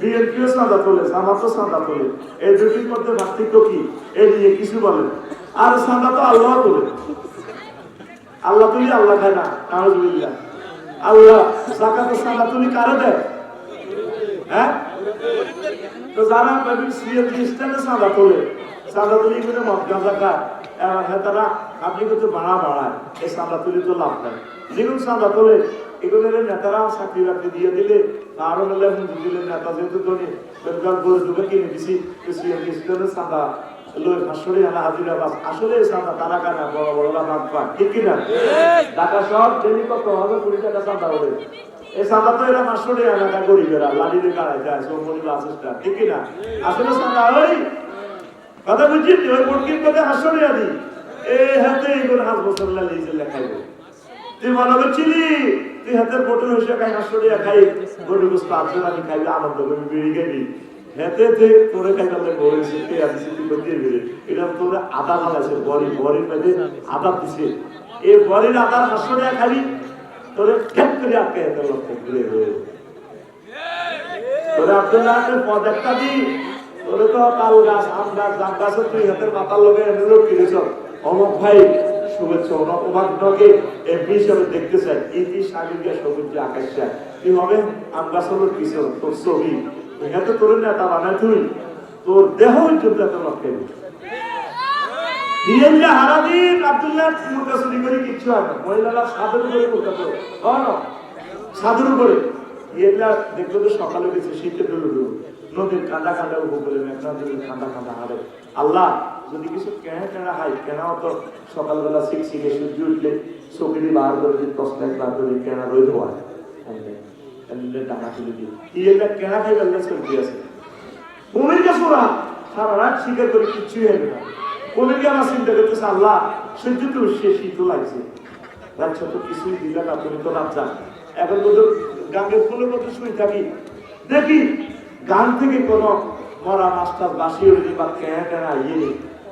বিএনপিও চাঁদা তোলে, জামাতও চাঁদা তোলে। এই দুটির মধ্যে পার্থক্য কি? এই নিয়ে কিছু বলেন আর চাঁদা তো আল্লাহ তোলে। আল্লাহ তুলি আল্লাহ খায় না, নাউজুবিল্লাহ। আল্লাহ, জাকাতের চাঁদা তুলি কারে দেয়? হ্যাঁ? তো যারা সিএনজি স্ট্যান্ডে চাঁদা তোলে চাঁদা তুলি করে মদ গাঁজা খায় আপনি কিন্তু ভাড়া বাড়ায়, এই চাঁদা তুলি তো লাভ নাই। যেগুলো চাঁদা তোলে, এগুলোর নেতারা চাকরি বাকরি দিয়ে দিলে হুমকি দিলে নেতা যেহেতু ধনী বেকার করে ঢুকে কিনে দিছি সিএনজি স্ট্যান্ডে চাঁদা লই আসলে আনা হাজিরা বাস আসলে চাঁদা তারা কানা বড় বড়রা ভাগ পায় ঠিক কিনা ঢাকা শহর ডেলি কত হবে কুড়ি টাকা চাঁদা হবে এই চাঁদা তো এরা মাসরে এলাকা গরিবেরা লালিরে গাড়াই যায় সোমনি বাসেসটা ঠিক কিনা আসলে চাঁদা ওই কথা বুঝছি ওই মুরগির কথা হাসলে আদি এই হাতে এগুলো হাত বছর লাগিয়েছে লেখাইব। তুই মনে করছিলি তুই হাতের বোটল হইসে খাই হাসলে খাই গরু গোস্ত আজকে আমি খাইবি আনন্দ করবি বিড়ি খাবি হেতে তে তোরে খাই গেলে বড়ি সিটি আর সিটি করতে বিড়ি? এটা তোরে আদা খালাছে বড়ি, বড়ির মধ্যে আদা দিছে। এই বড়ির আদা হাসলে খাবি তোরে খেত করে আটকে হেতে লক্ষ্য ঘুরে ঘুরে তোরে আব্দুল্লাহকে পদ একটা দি, তোরে তো তাল গাছ, আম গাছ, জাম গাছ, তুই হাতের মাথার লগে এনে লোক কিনেছ অমক ভাই শুভেচ্ছা অভাগ্যকে এমপি হিসাবে দেখতে চাই। ইতি সাগরিকা চাই তুই হবে? আম গাছ তোর ছবি। এখানে তোর নেতা বানায় তুই। তোর দেহ দেখল তো সকালে গেছে শীতে নদীর কাঁদা কাঁদা উঠে করে মেঘনা নদীর কাঁদা আল্লাহ যদি কিছু কেনা কেনা হয়, কেনাও তো সকালবেলা শিখ শিখে সূর্য উঠলে চোখেরই বার করে যদি তসলাক বার করে কেনা রোদ হয় টাকা তুলে দিই হিরেন্দ্রা কেনা খাই সোরা, সারা রাত শিকার করে কিচ্ছুই হবে না। কুমির কে আমার চিন্তা করতেছে, আল্লাহ সহ্য তো সে শীত লাগছে। রাত তো কিছুই দিলে না তুমি তো রাত যান। এখন তো ফুলের মতো শুয়ে থাকি। দেখি, গান থেকে কোন মরা মাস্টার বাসি হইনি বা কেনা টেনা ইয়ে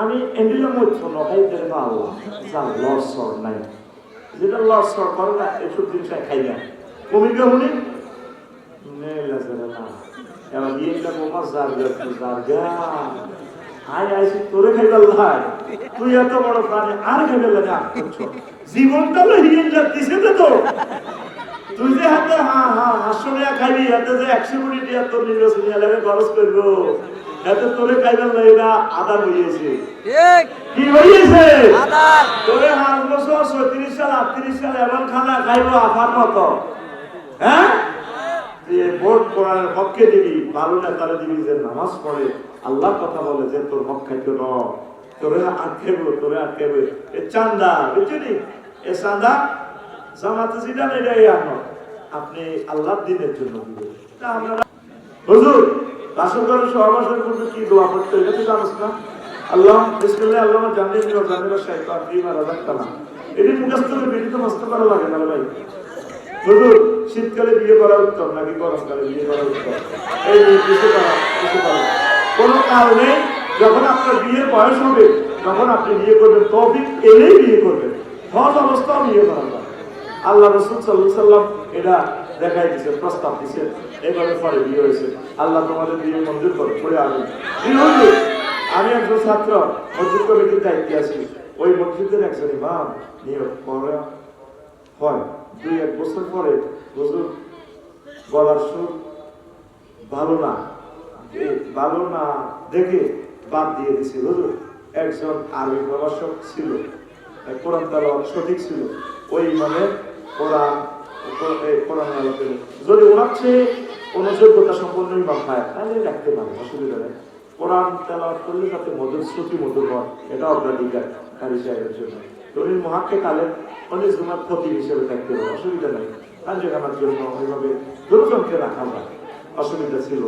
আমি এন্ডিলাম হচ্ছে নখাই দেবে না, আল্লাহ, যা লস নাই। যেটা লস করে না এসব জিনিস খাই না। কুমিরকে শুনি না এবার দিয়ে দিলাম ওমার জারগা জারগা আয় আইসি তোরে খাইবার লাই তুই এত বড় প্রাণী, আর খাইবার লাগে জীবনটা তো যাচ্ছিস তো তুই যে হাতে হা হা হাসনিয়া খাইবি হাতে যে একশো কোটি টিয়া তোর নির্বাচনী এলাকায় খরচ করব। এতে তোরে খাইবার লাগে না আদা হইয়েছে কি হইয়েছে? তোরে হাঁস বছর ছত্রিশ সাল আটত্রিশ সাল এমন খানা খাইবো আফার মতো। হ্যাঁ? যে ভোট করার পক্ষে দিবি ভালো নেতারা দিবি যে নামাজ পড়ে আল্লাহ কথা বলে যে তোর হক খাইতে ন তোরে আটকেব তোরে আটকেব এ চান্দা বুঝলি? এ চান্দা জামাতে নেই এটাই আনো আপনি আল্লাহর দিনের জন্য তা আমরা হুজুর রাসূল করের সহবাসের পূর্বে কি দোয়া করতে এটা তুই জানিস না। আল্লাহ, বিসমিল্লাহ, আল্লাহ জানিয়ে নিও জানিয়ে শাইতান ফিমা রাযাকতানা এটি মুখস্থ করে বেশি তো মস্ত করা লাগে না ভাই। হুজুর, শীতকালে বিয়ে করা উত্তম নাকি গরমকালে বিয়ে করা উত্তম? এই কিছু করা কিছু করা। কোনো কারণে যখন আপনার বিয়ের বয়স হবে, তখন আপনি বিয়ে করবেন, তৌফিক এলেই বিয়ে করবেন। হজ অবস্থাও বিয়ে করা আল্লাহ রসুল সাল্লাম এটা দেখাই দিছে, প্রস্তাব দিছে। এবারে পরে বিয়ে হয়েছে। আল্লাহ তোমাদের বিয়ে মঞ্জুর করে পড়ে আমি আমি একজন ছাত্র, মসজিদ কমিটির দায়িত্বে আছি। ওই মসজিদের একজন ইমাম নিয়োগ করা হয়। দুই, এক বছর পরে হুজুর গলার সুর ভালো না ভালো না দেখে বাদ দিয়ে দিছে। বুঝলো একজন আরবি প্রভাষক ছিল, কোরআন তালাওয়াত সঠিক ছিল। ওই মানে কোরআন কোরআন যদি ওনার চেয়ে যোগ্যতা সম্পন্ন ইমাম পায় তাহলে রাখতে পারে অসুবিধা নেই। কোরআন তেলাওয়াত করলে যাতে মধুর শ্রুতি, মধুর হয় এটা অগ্রাধিকার কারি সাহেবের জন্য। তরুণ মহাকে কালের অনেক জমার ক্ষতি হিসেবে থাকতে হবে, অসুবিধা নেই। কাঞ্জেখানার জন্য ওইভাবে দুজনকে রাখা হয়, অসুবিধা ছিল